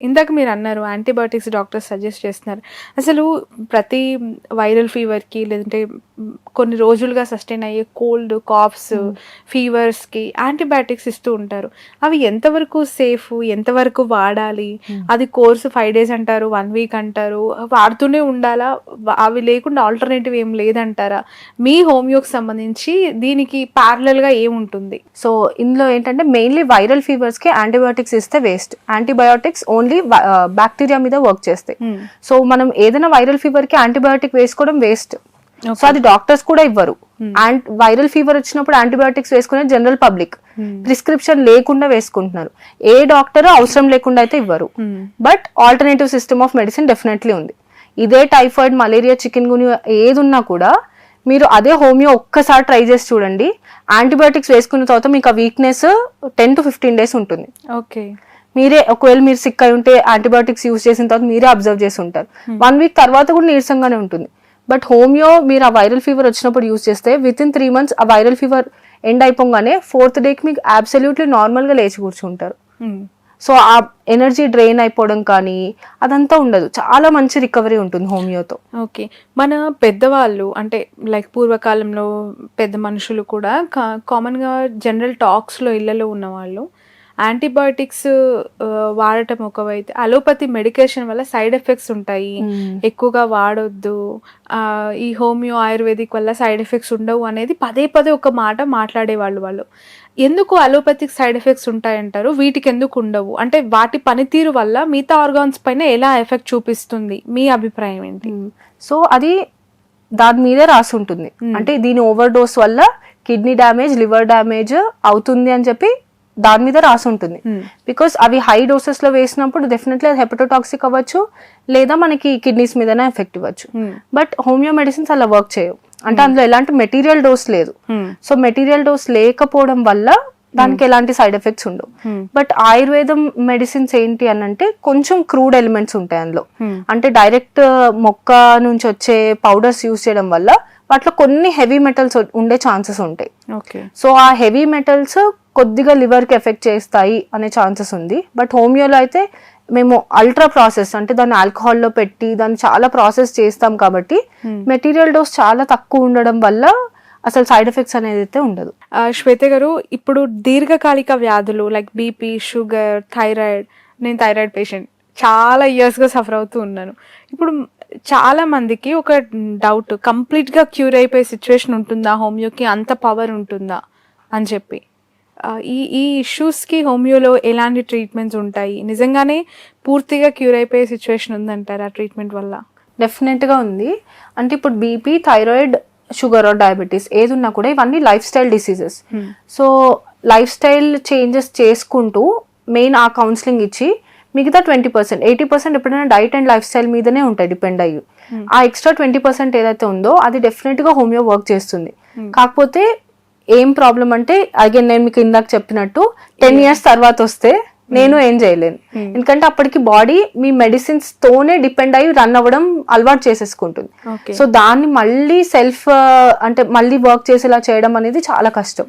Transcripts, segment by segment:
ఇందాక మీరు అన్నారు యాంటీబయాటిక్స్ డాక్టర్స్ సజెస్ట్ చేస్తున్నారు. అసలు ప్రతి వైరల్ ఫీవర్కి లేదంటే కొన్ని రోజులుగా సస్టైన్ అయ్యే కోల్డ్ కాఫ్స్ ఫీవర్స్కి యాంటీబయాటిక్స్ ఇస్తూ ఉంటారు. అవి ఎంతవరకు సేఫ్ ఎంతవరకు వాడాలి? అది కోర్సు ఫైవ్ డేస్ అంటారు వన్ వీక్ అంటారు. వాడుతూనే ఉండాలా? అవి లేకుండా ఆల్టర్నేటివ్ ఏం లేదంటారా? మీ హోమియోకి సంబంధించి దీనికి ప్యారలల్గా ఏముంటుంది? సో ఇందులో ఏంటంటే మెయిన్లీ వైరల్ ఫీవర్స్కి యాంటీబయాటిక్స్ ఇస్తే వేస్ట్ యాంటీబయాటిక్స్ ఓన్లీ బ్యాక్టీరియా మీద వర్క్ చేస్తాయి. సో మనం ఏదైనా వైరల్ ఫీవర్కి యాంటీబయాటిక్ వేసుకోవడం వేస్ట్ సో అది డాక్టర్స్ కూడా ఇవ్వరు. అండ్ వైరల్ ఫీవర్ వచ్చినప్పుడు యాంటీబయాటిక్స్ వేసుకునే జనరల్ పబ్లిక్ ప్రిస్క్రిప్షన్ లేకుండా వేసుకుంటున్నారు. ఏ డాక్టర్ అవసరం లేకుండా అయితే ఇవ్వరు. But alternative system of medicine definitely ఉంది. ఇదే టైఫాయిడ్ మలేరియా చికెన్ గుని ఏది ఉన్నా కూడా మీరు అదే హోమియో ఒక్కసారి ట్రై చేసి చూడండి. యాంటీబయాటిక్స్ వేసుకున్న తర్వాత మీకు ఆ weakness ten to fifteen days ఉంటుంది. ఓకే మీరే ఒకవేళ మీరు సిక్ అయి ఉంటే యాంటీబయాటిక్స్ యూస్ చేసిన తర్వాత మీరే అబ్జర్వ్ చేసి ఉంటారు. వన్ వీక్ తర్వాత కూడా నీరసంగానే ఉంటుంది. బట్ హోమియో మీరు ఆ వైరల్ ఫీవర్ వచ్చినప్పుడు యూస్ చేస్తే విత్ ఇన్ త్రీ మంత్స్ ఆ వైరల్ ఫీవర్ ఎండ్ అయిపోగానే ఫోర్త్ డేకి మీకు అబ్సల్యూట్లీ నార్మల్గా లేచి కూర్చుంటారు. సో ఆ ఎనర్జీ డ్రైన్ అయిపోవడం కానీ అదంతా ఉండదు. చాలా మంచి రికవరీ ఉంటుంది హోమియోతో ఓకే మన పెద్దవాళ్ళు అంటే లైక్ పూర్వకాలంలో పెద్ద మనుషులు కూడా కా- కామన్గా జనరల్ టాక్స్లో ఇళ్ళలో ఉన్నవాళ్ళు యాంటీబయాటిక్స్ వాడటం ఒకవైతే అలోపతి మెడికేషన్ వల్ల సైడ్ ఎఫెక్ట్స్ ఉంటాయి. ఎక్కువగా వాడొద్దు. ఈ హోమియో ఆయుర్వేదిక్ వల్ల సైడ్ ఎఫెక్ట్స్ ఉండవు అనేది పదే పదే ఒక మాట మాట్లాడేవాళ్ళు వాళ్ళు. ఎందుకు అలోపతిక్ సైడ్ ఎఫెక్ట్స్ ఉంటాయంటారు? వీటికి ఎందుకు ఉండవు? అంటే వాటి పనితీరు వల్ల మిగతా ఆర్గాన్స్ పైన ఎలా ఎఫెక్ట్ చూపిస్తుంది? మీ అభిప్రాయం ఏంటి? సో అది దాని మీదే రాసి ఉంటుంది. అంటే దీని ఓవర్ డోస్ వల్ల కిడ్నీ డ్యామేజ్ లివర్ డ్యామేజ్ అవుతుంది అని చెప్పి దాని మీద రాసి ఉంటుంది Hmm. బికాస్ అవి హై డోసెస్లో వేసినప్పుడు డెఫినెట్లీ అది హెపటోటాక్సిక్ అవ్వచ్చు లేదా మనకి కిడ్నీస్ మీదనే ఎఫెక్ట్ ఇవ్వచ్చు Hmm. బట్ హోమియో మెడిసిన్స్ అలా వర్క్ చేయవు అంటే అందులో ఎలాంటి మెటీరియల్ డోస్ లేదు Hmm. సో మెటీరియల్ డోస్ లేకపోవడం వల్ల దానికి ఎలాంటి సైడ్ ఎఫెక్ట్స్ ఉండవు Hmm. బట్ ఆయుర్వేదం మెడిసిన్స్ ఏంటి అని అంటే కొంచెం క్రూడ్ ఎలిమెంట్స్ ఉంటాయి అందులో Hmm. అంటే డైరెక్ట్ మొక్క నుంచి వచ్చే పౌడర్స్ యూస్ చేయడం వల్ల వాటిలో కొన్ని హెవీ మెటల్స్ ఉండే ఛాన్సెస్ ఉంటాయి ఓకే సో ఆ హెవీ మెటల్స్ కొద్దిగా liver కి ఎఫెక్ట్ చేస్తాయి అనే ఛాన్సెస్ ఉంది. బట్ హోమియోలో అయితే మేము అల్ట్రా ప్రాసెస్ అంటే దాన్ని alcohol లో పెట్టి దాన్ని చాలా ప్రాసెస్ చేస్తాం కాబట్టి మెటీరియల్ డోస్ చాలా తక్కువ ఉండడం వల్ల అసలు సైడ్ ఎఫెక్ట్స్ అనేది అయితే ఉండదు. శ్వేత గారు ఇప్పుడు దీర్ఘకాలిక వ్యాధులు లైక్ బీపీ షుగర్ థైరాయిడ్ నేను థైరాయిడ్ పేషెంట్ చాలా ఇయర్స్గా సఫర్ అవుతూ ఉన్నాను. ఇప్పుడు చాలా మందికి ఒక డౌట్ కంప్లీట్గా క్యూర్ అయిపోయే సిచ్యువేషన్ ఉంటుందా? హోమియోకి అంత పవర్ ఉంటుందా? అని చెప్పి. ఈ ఈ ఇష్యూస్కి హోమియోలో ఎలాంటి ట్రీట్మెంట్స్ ఉంటాయి? నిజంగానే పూర్తిగా క్యూర్ అయిపోయే సిచ్యువేషన్ ఉందంటారా ట్రీట్మెంట్ వల్ల? డెఫినెట్గా ఉంది. అంటే ఇప్పుడు BP thyroid sugar or diabetes ఏది ఉన్నా కూడా ఇవన్నీ lifestyle diseases so lifestyle changes చేసుకుంటూ మెయిన్ ఆ కౌన్సిలింగ్ ఇచ్చి మిగతా ట్వంటీ పర్సెంట్ ఎయిటీ పర్సెంట్ ఎప్పుడైనా డైట్ అండ్ లైఫ్ స్టైల్ మీదనే ఉంటాయి డిపెండ్ అయ్యి. ఆ ఎక్స్ట్రా ట్వంటీ పర్సెంట్ ఏదైతే ఉందో అది డెఫినెట్గా హోమియో వర్క్ చేస్తుంది. కాకపోతే ఏం ప్రాబ్లం అంటే అగైన్ నేను మీకు ఇందాక చెప్పినట్టు టెన్ ఇయర్స్ తర్వాత వస్తే నేను ఏం చేయలేను. ఎందుకంటే అప్పటికి బాడీ మీ మెడిసిన్స్ తోనే డిపెండ్ అయ్యి రన్ అవ్వడం అలవాటు చేసేసుకుంటుంది. సో దాన్ని మళ్ళీ సెల్ఫ్ అంటే మళ్ళీ వర్క్ చేసేలా చేయడం అనేది చాలా కష్టం.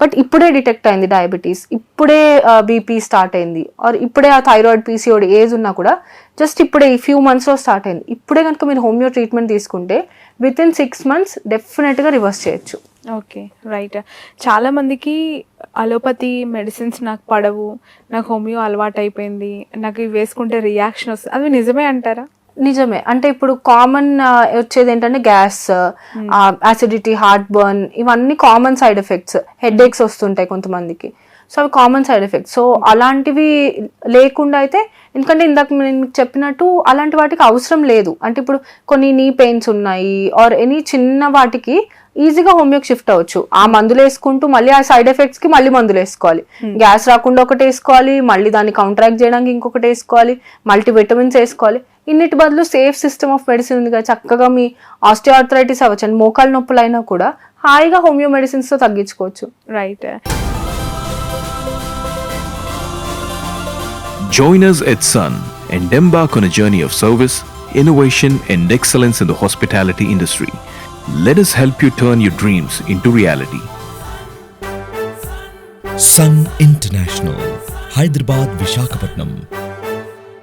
బట్ ఇప్పుడే డిటెక్ట్ అయింది డయాబెటీస్ ఇప్పుడే బీపీ స్టార్ట్ అయింది. ఆర్ ఇప్పుడే ఆ థైరాయిడ్ పీసీఓడి ఏజ్ ఉన్నా కూడా జస్ట్ ఇప్పుడే ఈ ఫ్యూ మంత్స్లో స్టార్ట్ అయింది. ఇప్పుడే కనుక మీరు హోమియో ట్రీట్మెంట్ తీసుకుంటే విత్ ఇన్ సిక్స్ మంత్స్ డెఫినెట్గా రివర్స్ చేయొచ్చు. Okay right. చాలా మందికి అలోపతి మెడిసిన్స్ నాకు పడవు నాకు హోమియో అలవాటు అయిపోయింది నాకు ఇవి వేసుకుంటే రియాక్షన్ వస్తుంది. అవి నిజమే అంటారా? నిజమే. అంటే ఇప్పుడు కామన్ వచ్చేది ఏంటంటే గ్యాస్ యాసిడిటీ హార్ట్ బర్న్ ఇవన్నీ common side effects headaches వస్తుంటాయి కొంతమందికి. సో అవి కామన్ సైడ్ ఎఫెక్ట్స్ సో అలాంటివి లేకుండా అయితే ఎందుకంటే ఇందాక నేను మీకు చెప్పినట్టు అలాంటి వాటికి అవసరం లేదు. అంటే ఇప్పుడు కొన్ని నీ పెయిన్స్ ఉన్నాయి ఆర్ ఎనీ చిన్న వాటికి ఈజీగా హోమియోకి షిఫ్ట్ అవ్వచ్చు. ఆ మందులు వేసుకుంటూ మళ్ళీ ఆ సైడ్ ఎఫెక్ట్స్కి మళ్ళీ మందులు వేసుకోవాలి. గ్యాస్ రాకుండా ఒకటి వేసుకోవాలి మళ్ళీ దాన్ని కౌంటరాక్ట్ చేయడానికి ఇంకొకటి వేసుకోవాలి మల్టీ విటమిన్స్ వేసుకోవాలి. ఇన్నిటి బదులు సేఫ్ సిస్టమ్ ఆఫ్ మెడిసిన్ ఉంది కదా. చక్కగా మీ ఆస్టియోఆర్థరైటిస్ అవ్వచ్చు. అండ్ మోకాల నొప్పులైనా కూడా హాయిగా హోమియో మెడిసిన్స్తో తగ్గించుకోవచ్చు. Right Join us at Sun and embark on a journey of service, innovation, and excellence in the hospitality industry. Let us help you turn your dreams into reality. Sun International, Hyderabad, Vishakhapatnam.